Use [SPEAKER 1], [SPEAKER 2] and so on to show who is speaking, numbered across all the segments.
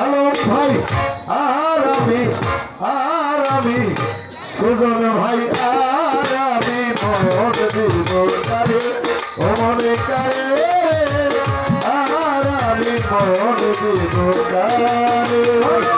[SPEAKER 1] আলম ভাই, আর আমি আর আমি, সুজন ভাই, আর আমি মন দিব কারে ও মনে কারে, আর আমি মন দিব কারে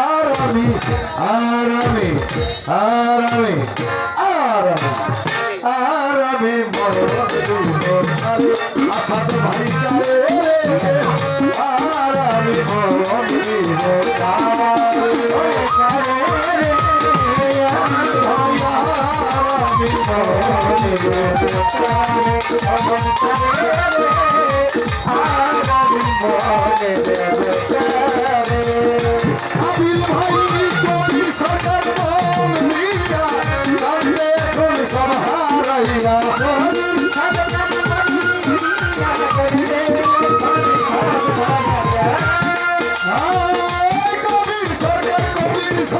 [SPEAKER 1] আরামে আরামে আরামে আরামে আরামে আসাদ ভাই আরামে আরামে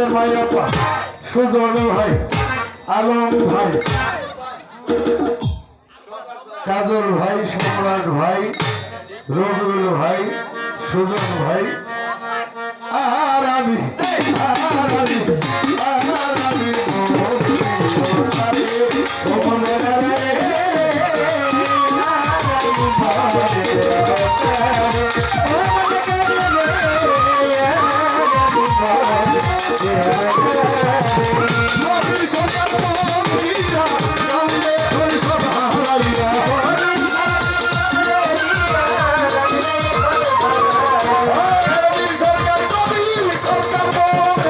[SPEAKER 1] হাতের ভাই আপা, সুজন ভাই, আলম ভাই, কাজল ভাই, সম্রাট ভাই, রবিউল ভাই, সুজন ভাই। আর আমি আর আমি Oh,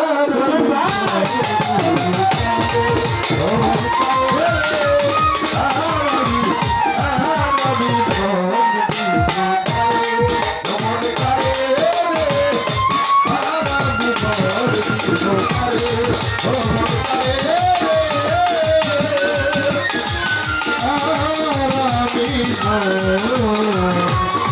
[SPEAKER 1] Oh